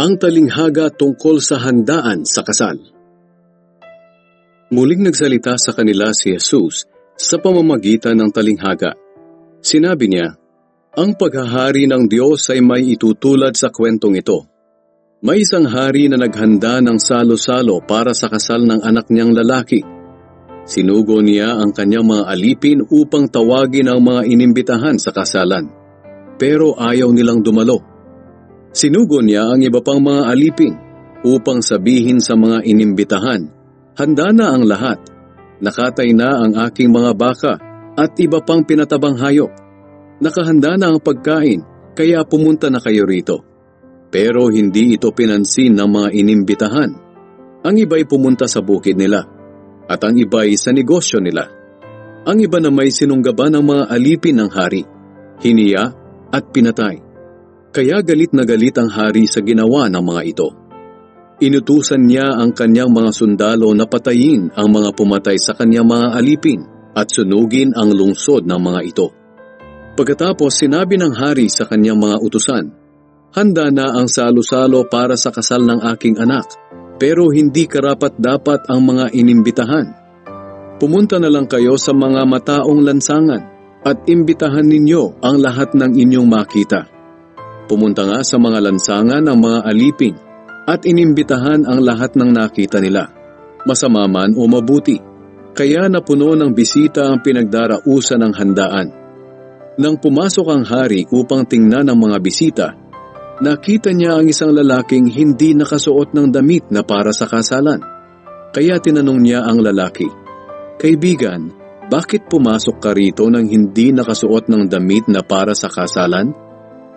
Ang talinghaga tungkol sa handaan sa kasal. Muling nagsalita sa kanila si Jesus sa pamamagitan ng talinghaga. Sinabi niya, Ang paghahari ng Diyos ay may itutulad sa kwentong ito. May isang hari na naghanda ng salo-salo para sa kasal ng anak niyang lalaki. Sinugo niya ang kanyang mga alipin upang tawagin ang mga inimbitahan sa kasalan. Pero ayaw nilang dumalo. Sinugo niya ang iba pang mga alipin upang sabihin sa mga inimbitahan, Handa na ang lahat. Nakatay na ang aking mga baka at iba pang pinatabang hayop. Nakahanda na ang pagkain, kaya pumunta na kayo rito. Pero hindi ito pinansin ng mga inimbitahan. Ang iba'y pumunta sa bukid nila, at ang iba'y sa negosyo nila. Ang iba na may sinunggaban ng mga alipin ng hari, hiniya at pinatay. Kaya galit na galit ang hari sa ginawa ng mga ito. Inutusan niya ang kanyang mga sundalo na patayin ang mga pumatay sa kanyang mga alipin at sunugin ang lungsod ng mga ito. Pagkatapos sinabi ng hari sa kanyang mga utusan, Handa na ang salo-salo para sa kasal ng aking anak, pero hindi karapat dapat ang mga inimbitahan. Pumunta na lang kayo sa mga mataong lansangan at imbitahan ninyo ang lahat ng inyong makita. Pumunta nga sa mga lansangan ng mga alipin at inimbitahan ang lahat ng nakita nila, masama man o mabuti. Kaya napuno ng bisita ang pinagdarausan ng handaan. Nang pumasok ang hari upang tingnan ang mga bisita, nakita niya ang isang lalaking hindi nakasuot ng damit na para sa kasalan. Kaya tinanong niya ang lalaki, Kaibigan, bakit pumasok ka rito nang hindi nakasuot ng damit na para sa kasalan?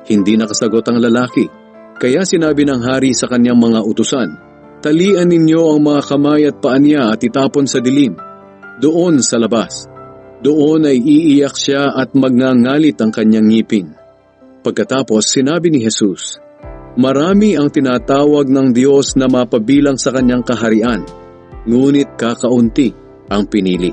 Hindi nakasagot ang lalaki. Kaya sinabi ng hari sa kanyang mga utusan, Talian ninyo ang mga kamay at paa niya at itapon sa dilim. Doon sa labas. Doon ay iiyak siya at magngangalit ang kanyang ngipin. Pagkatapos sinabi ni Jesus, Marami ang tinatawag ng Diyos na mapabilang sa kanyang kaharian, ngunit kakaunti ang pinili.